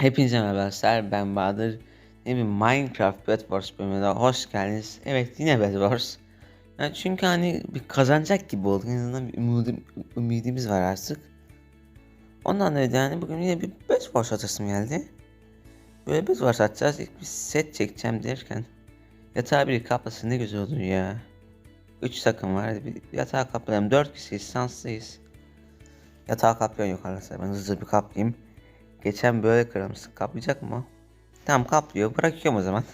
Hepinize merhaba arkadaşlar ben Bahadır. Yeni bir Minecraft Bed Wars bölümüne hoş geldiniz. Evet yine Bed. Yani çünkü hani bir kazanacak gibi olduk. En azından bir umudim, ümidimiz var artık. Ondan dolayı yani bugün yine bir Bed Wars atasım geldi. Böyle Bed Wars atacağız. İlk bir set çekeceğim derken. Yatağı biri kaplasın ne güzel olur ya. 3 takım var. Bir yatağı kaplayalım. 4 kişiyiz. Şanslıyız. Yatağı kaplayan yok. Ben hızlı bir kaplayayım. Geçen böyle kırılmışsın. Kaplayacak mı? Tamam kaplıyor. Bırakıyorum o zaman.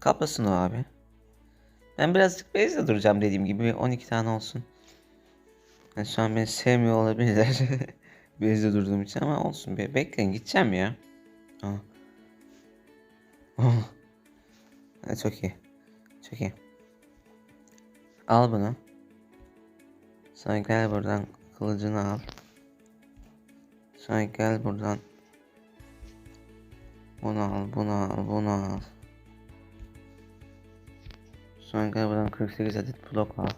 Kaplasın o abi. Ben birazcık base'de duracağım dediğim gibi. 12 tane olsun. Yani şu an beni sevmiyor olabilirler. base'de durduğum için ama olsun. Be bekleyin gideceğim ya. Aa. Oh. Ha, çok iyi. Çok iyi. Al bunu. Sonra gel buradan kılıcını al. Sonra gel buradan. Bunu al, bunu al, bunu al. Sonra gel buradan 48 adet blok al.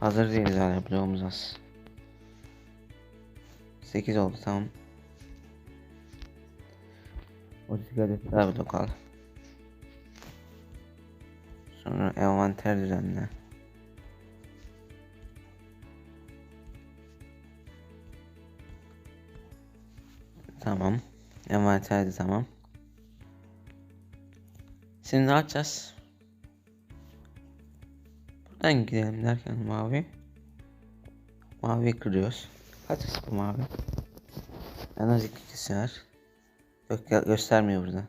Hazır değiliz hala bloğumuz az. 8 oldu tamam. 32 adet daha blok al. Sonra envanter düzenle. Tamam. Envanter de tamam. Şimdi ne yapacağız? Buradan gidelim derken mavi. Mavi kırıyoruz. Kaç bu mavi? En az iki kişi var. Yok gö- göstermiyor burada.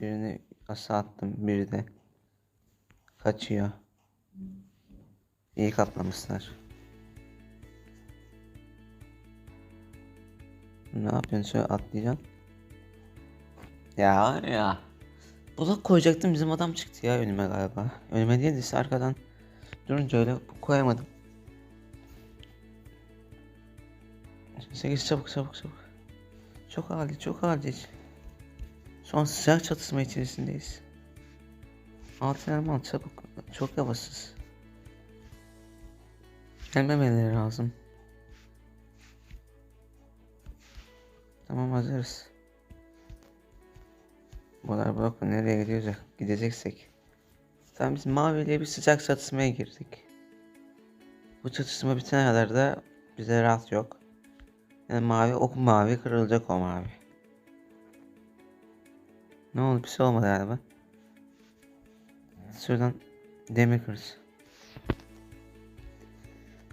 Birini aşağı attım. Biri de kaçıyor. İyi kaplamışlar. Ne yapıyorsun şöyle atlayacaksın. Ya ya. Blok koyacaktım bizim adam çıktı ya önüme galiba. Önüme değil de arkadan durunca öyle koyamadım. 8 çabuk çabuk çabuk. Çok acil çok acil. Son sıcak çatışma içerisindeyiz. Altın elma al çabuk. Çok yavaşız. Gelmemeleri lazım. Tamam hazırız. Bunlar bakın nereye gidiyoruz gideceksek. Tamam biz maviyle bir sıcak çatışmaya girdik. Bu çatışma bitene kadar da bize rahat yok. Yani mavi ok mavi kırılacak o mavi. Ne oldu bir şey olmadı galiba. Şuradan demir kırız.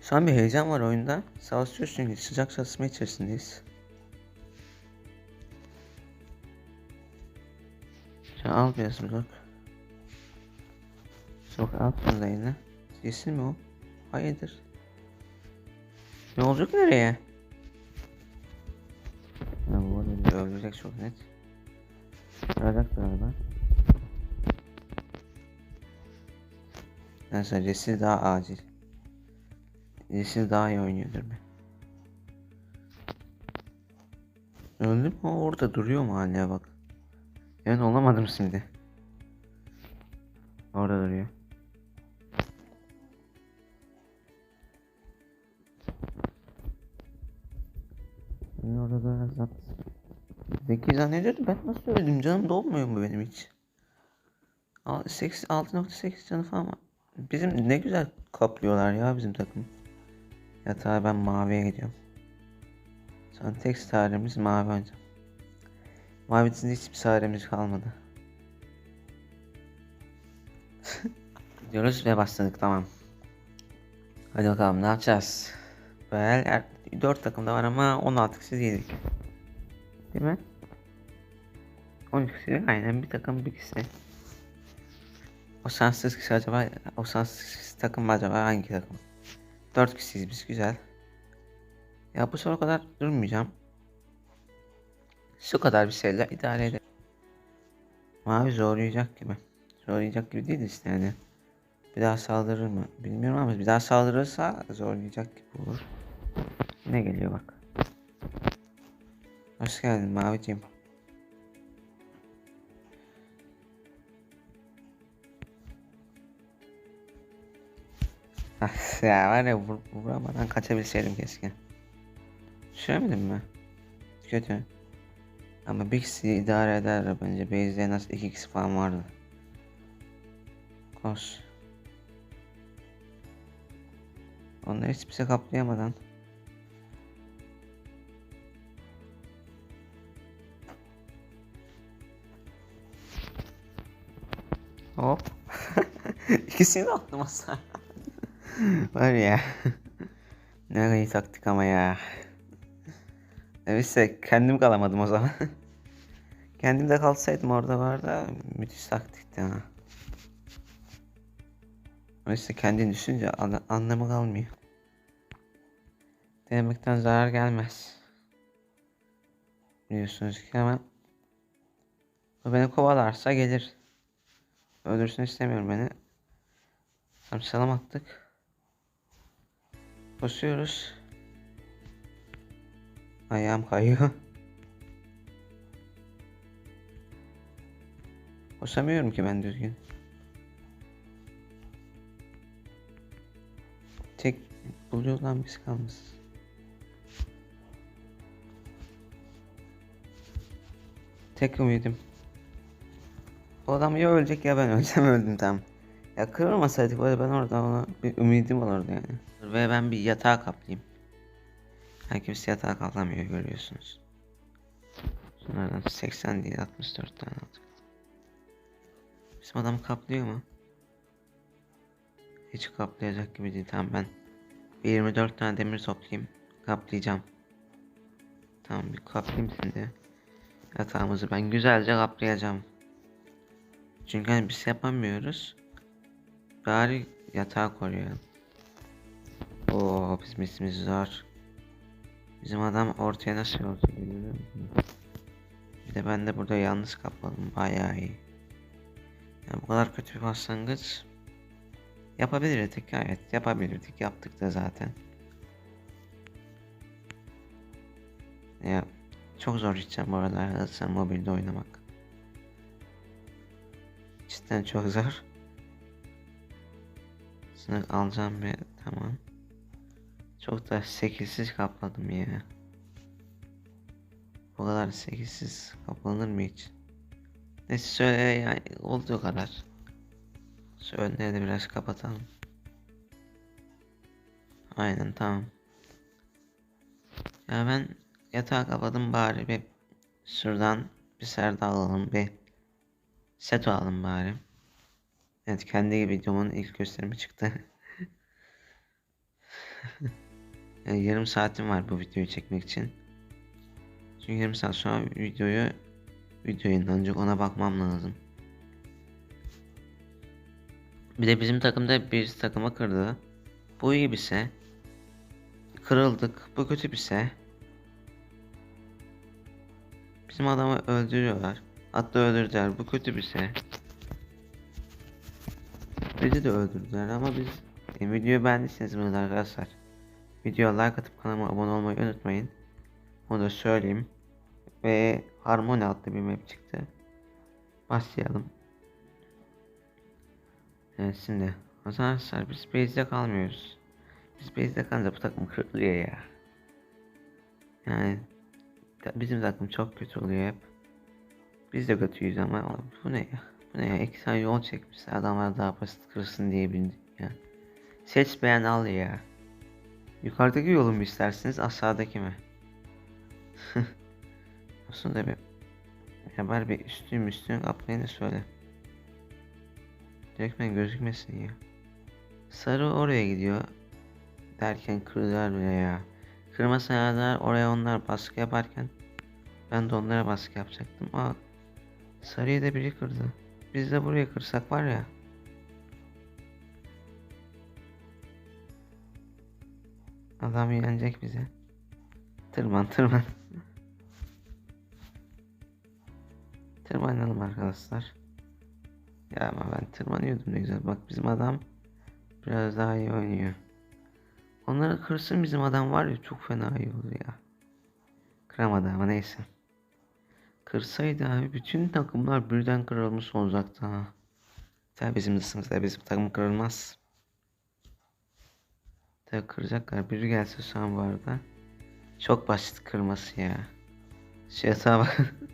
Şu an bir heyecan var oyunda. Savaşıyoruz çünkü sıcak çatışma içerisindeyiz. Şu al biraz blok. Çok al bunu da yine. Yesin mi o? Hayırdır. Ne olacak nereye? Ya bu arada bir öldürecek çok net. Kıracak galiba. Neyse Jesse daha acil. Yeşil daha iyi oynuyordur be. Öldü mü? O orada duruyor mu hala bak. Ben olamadım şimdi. Orada duruyor. Ben orada da zat. Zeki zannediyordu ben nasıl öldüm canım dolmuyor mu benim hiç? 6.8 canı falan var. Bizim ne güzel kaplıyorlar ya bizim takım. Yatağa ben maviye gidiyorum. Sonra tek saremiz mavi hocam. Mavi dizinde hiçbir saremiz kalmadı. Diyoruz ve başladık tamam. Hadi bakalım ne yapacağız? Böyle 4 takım da var ama 16 kişi değildik. Değil mi? 12 kişi aynen bir takım bir kişi. O şanssız kişi acaba o şanssız takım acaba hangi takım? 4 kişiyiz biz güzel. Ya bu soru kadar durmayacağım. Şu kadar bir şeyle idare ederim. Mavi zorlayacak gibi. Zorlayacak gibi değil işte yani. Bir daha saldırır mı? Bilmiyorum ama bir daha saldırırsa zorlayacak gibi olur. Ne geliyor bak. Hoş geldin Maviciğim. Ya var ya vur, vuramadan kaçabilseydim keşke. Düşüremedim mi? Kötü. Ama kişi idare eder bence. Base'de iki kişi falan vardı. Kos. Onları hiçbir şey kaplayamadan. Hop. İkisini de attım aslında. Var ya. ne iyi taktik ama ya. Neyse kendim kalamadım o zaman. kendim de kalsaydım orada var da müthiş taktikti ha. Oysa kendin düşünce an- anlamı kalmıyor. Denemekten zarar gelmez. Biliyorsunuz ki hemen o beni kovalarsa gelir. Öldürsün istemiyorum beni. Tam selam attık. Koşuyoruz. Ayağım kayıyor. Koşamıyorum ki ben düzgün. Tek buluyor lan biz kalmışız. Tek ümidim. O adam ya ölecek ya ben öleceğim öldüm tam. Ya kırılmasaydık böyle ben orada ona bir ümidim olurdu yani. Ve ben bir yatağa kaplayayım. Her kimse yatağa kaplamıyor görüyorsunuz. Sonradan 80 değil 64 tane aldık. Bizim adam kaplıyor mu? Hiç kaplayacak gibi değil. Tamam ben bir 24 tane demir toplayayım. Kaplayacağım. Tamam bir kaplayayım şimdi. Yatağımızı ben güzelce kaplayacağım. Çünkü hani biz yapamıyoruz. Bari yatağı koruyalım. Oo bizim ismimiz zor. Bizim adam ortaya nasıl oldu musun? Bir de ben de burada yalnız kapladım bayağı iyi. Yani bu kadar kötü bir başlangıç yapabilirdik evet yapabilirdik yaptık da zaten. Ya çok zor cidden bu arkadaşlar mobilde oynamak. Cidden çok zor. Sınıf alacağım bir tamam. Çok da sekizsiz kapladım ya. Bu kadar sekizsiz kaplanır mı hiç? Neyse söyle yani olduğu kadar. Şu önleri de biraz kapatalım. Aynen tamam. Ya ben yatağı kapadım bari bir şuradan bir serde alalım bir set alalım bari. Evet kendi videomun ilk gösterimi çıktı. yani yarım saatim var bu videoyu çekmek için. Çünkü yarım saat sonra videoyu video yayınlanacak ona bakmam lazım. Bir de bizim takımda bir takıma kırdı. Bu iyi bir şey. Kırıldık. Bu kötü bir şey. Bizim adamı öldürüyorlar. Hatta öldürdüler. Bu kötü bir şey. Bizi de öldürdüler ama biz e, videoyu beğendiyseniz bunu arkadaşlar. Videoya like atıp kanalıma abone olmayı unutmayın. Onu da söyleyeyim. Ve Harmony adlı bir map çıktı. Başlayalım. Evet şimdi arkadaşlar biz base'de kalmıyoruz. Biz base'de kalınca bu takım kırılıyor ya. Yani bizim takım çok kötü oluyor hep. Biz de kötüyüz ama bu ne ya? Bu ne ya? İki tane yol çekmiş adamlar daha basit kırsın diye bildik ya. Seç beğen al ya. Yukarıdaki yolu mu istersiniz aşağıdaki mi? Aslında bir ya bari bir üstün üstün kaplayın da söyle. Direktmen gözükmesin ya. Sarı oraya gidiyor. Derken kırdılar bile ya. Kırmasalar oraya onlar baskı yaparken ben de onlara baskı yapacaktım. Aa, sarıyı da biri kırdı. Biz de buraya kırsak var ya. Adam yenecek bize. Tırman tırman. Tırmanalım arkadaşlar. Ya ama ben tırmanıyordum ne güzel. Bak bizim adam biraz daha iyi oynuyor. Onları kırsın bizim adam var ya çok fena iyi olur ya. Kıramadı ama neyse. Kırsaydı abi bütün takımlar birden kırılmış olacaktı ha. Tabi bizim dışımızda bizim takım kırılmaz. Tabii kıracaklar. Biri gelse şu an bu. Çok basit kırması ya. Şu yatağa.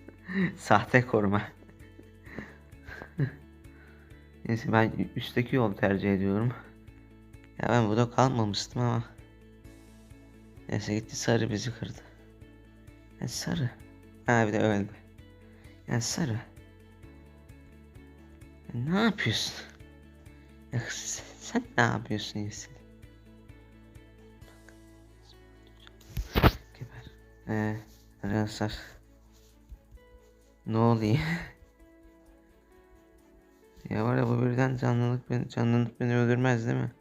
Sahte koruma. Neyse ben üstteki yolu tercih ediyorum. Ya ben burada kalmamıştım ama. Neyse gitti sarı bizi kırdı. Ya sarı. Ha bir de öldü. Ya sarı. Ya ne yapıyorsun? Ya sen, sen ne yapıyorsun Yesil? Geber. Ee, arkadaşlar. Ne oluyor? ya var ya bu birden canlılık beni, canlılık beni öldürmez değil mi?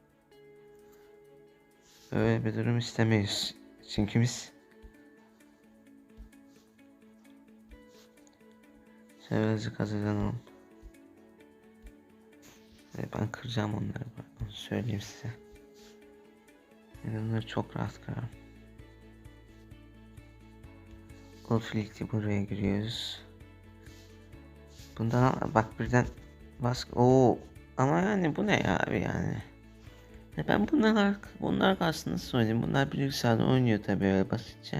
Öyle bir durum istemeyiz. Çünkü biz Birazcık hazırlanalım. Ve ben kıracağım onları. Onu söyleyeyim size. Ben onları çok rahat kırarım. Conflict'i buraya giriyoruz. Bundan bak birden bas. Oo. Ama yani bu ne ya abi yani. Ya ben bunlar bunlar aslında nasıl oynayayım? Bunlar bilgisayarda oynuyor tabii öyle basitçe.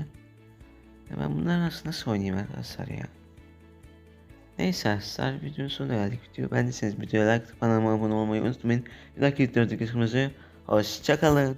Ya ben bunlar aslında nasıl oynayayım arkadaşlar ya? Neyse arkadaşlar videonun sonuna geldik. Video beğendiyseniz videoya like atıp kanalıma abone olmayı unutmayın. Bir dahaki videoda görüşmek üzere. Hoşçakalın.